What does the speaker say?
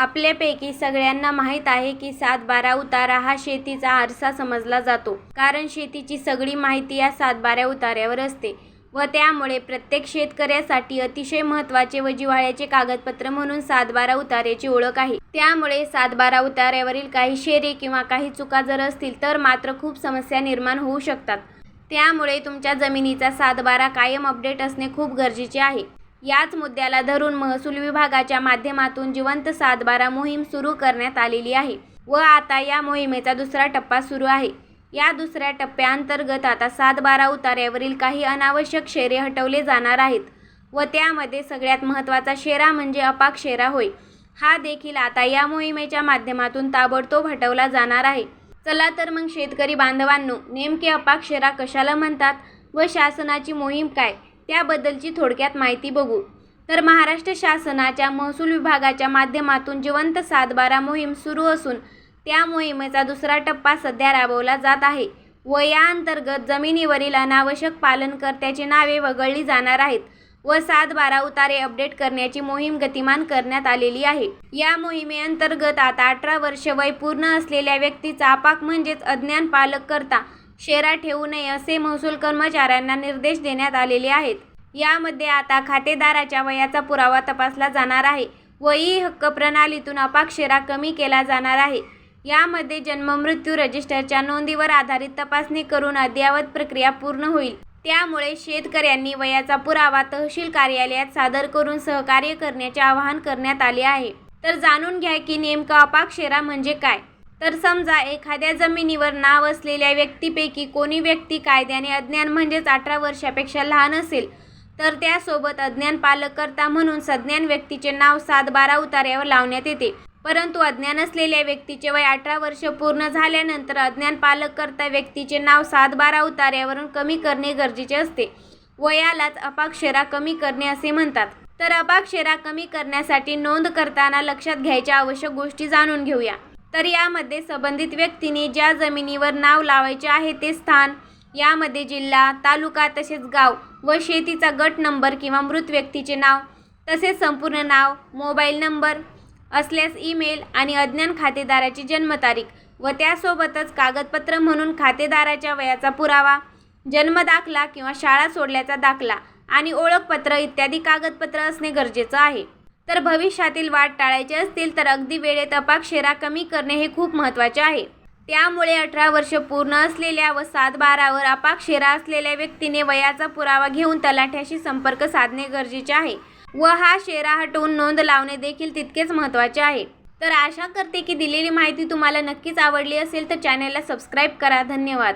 आपल्यापैकी सगळ्यांना माहीत आहे की सातबारा उतारा हा शेतीचा आरसा समजला जातो. कारण शेतीची सगळी माहिती या सातबाऱ्या उताऱ्यावर असते व त्यामुळे प्रत्येक शेतकऱ्यासाठी अतिशय महत्त्वाचे व जिव्हाळ्याचे कागदपत्र म्हणून सातबारा उतार्याची ओळख आहे. त्यामुळे सातबारा उताऱ्यावरील काही शेरे किंवा काही चुका जर असतील तर मात्र खूप समस्या निर्माण होऊ शकतात. त्यामुळे तुमच्या जमिनीचा सातबारा कायम अपडेट असणे खूप गरजेचे आहे. याच मुद्द्याला धरून महसूल विभागाच्या माध्यमातून जिवंत सातबारा मोहीम सुरू करण्यात आलेली आहे व आता या मोहिमेचा दुसरा टप्पा सुरू आहे. या दुसऱ्या टप्प्याअंतर्गत आता सातबारा उताऱ्यावरील काही अनावश्यक शेरे हटवले जाणार आहेत व त्यामध्ये सगळ्यात महत्त्वाचा शेरा म्हणजे अपाक शेरा होय. हा देखील आता या मोहिमेच्या माध्यमातून ताबडतोब हटवला जाणार आहे. चला तर मग शेतकरी बांधवांनो, नेमके अपाक शेरा कशाला म्हणतात व शासनाची मोहीम काय त्याबद्दलची थोडक्यात माहिती बघू. तर महाराष्ट्र शासनाच्या महसूल विभागाच्या माध्यमातून जिवंत सातबारा मोहीम सुरू असून त्या मोहिमेचा दुसरा टप्पा सध्या राबवला जात आहे व या अंतर्गत जमिनीवरील अनावश्यक पालनकर्त्याची नावे वगळली जाणार आहेत व सातबारा उतारे अपडेट करण्याची मोहीम गतिमान करण्यात आलेली आहे. या मोहिमेअंतर्गत आता अठरा वर्षे वय पूर्ण असलेल्या व्यक्तीचा अपाक म्हणजेच अज्ञान पालककर्ता शेरा ठेवू नये असे महसूल कर्मचाऱ्यांना निर्देश देण्यात आलेले आहेत. यामध्ये आता खातेदाराच्या वयाचा पुरावा तपासला जाणार आहे व ई-हक्क प्रणालीतून अपाक्षेरा कमी केला जाणार आहे. यामध्ये जन्म-मृत्यू रजिस्टरच्या नोंदीवर आधारित तपासणी करून अद्ययावत प्रक्रिया पूर्ण होईल. त्यामुळे शेतकऱ्यांनी वयाचा पुरावा तहसील कार्यालयात सादर करून सहकार्य करण्याचे आवाहन करण्यात आले आहे. तर जाणून घ्या की नेमका अपाक्षेरा म्हणजे काय? तर समजा एखाद्या जमिनीवर नाव असलेल्या व्यक्तीपैकी कोणी व्यक्ती कायद्याने अज्ञान म्हणजेच अठरा वर्षापेक्षा लहान असेल तर त्यासोबत अज्ञान पालककर्ता म्हणून सज्ञान व्यक्तीचे नाव सात बारा उताऱ्यावर लावण्यात येते. परंतु अज्ञान असलेल्या व्यक्तीचे वय अठरा वर्ष पूर्ण झाल्यानंतर अज्ञान पालककर्ता व्यक्तीचे नाव सात बारा उताऱ्यावरून कमी करणे गरजेचे असते वयालाच अपाक्षरा कमी करणे असे म्हणतात. तर अपाक्षरा कमी करण्यासाठी नोंद करताना लक्षात घ्यायच्या आवश्यक गोष्टी जाणून घेऊया. तर यामध्ये संबंधित व्यक्तीने ज्या जमिनीवर नाव लावायचे आहे ते स्थान, यामध्ये जिल्हा, तालुका तसेच गाव व शेतीचा गट नंबर किंवा मृत व्यक्तीचे नाव तसेच संपूर्ण नाव, मोबाईल नंबर असल्यास ईमेल आणि अज्ञान खातेदाराची जन्मतारीख व त्यासोबतच कागदपत्र म्हणून खातेदाराच्या वयाचा पुरावा, जन्मदाखला किंवा शाळा सोडल्याचा दाखला आणि ओळखपत्र इत्यादी कागदपत्र असणे गरजेचं आहे. तर भविष्यातील वाट टाळायचे असतील तर अगदी वेळेत अपाक शेरा कमी करणे हे खूप महत्त्वाचे आहे. त्यामुळे अठरा वर्ष पूर्ण असलेल्या व सातबारावर अपाक शेरा असलेल्या व्यक्तीने वयाचा पुरावा घेऊन तलाठ्याशी संपर्क साधणे गरजेचे आहे व हा शेरा हटवून नोंद लावणे देखील तितकेच महत्त्वाचे आहे. तर आशा करते की दिलेली माहिती तुम्हाला नक्कीच आवडली असेल तर चॅनलला सबस्क्राईब करा. धन्यवाद.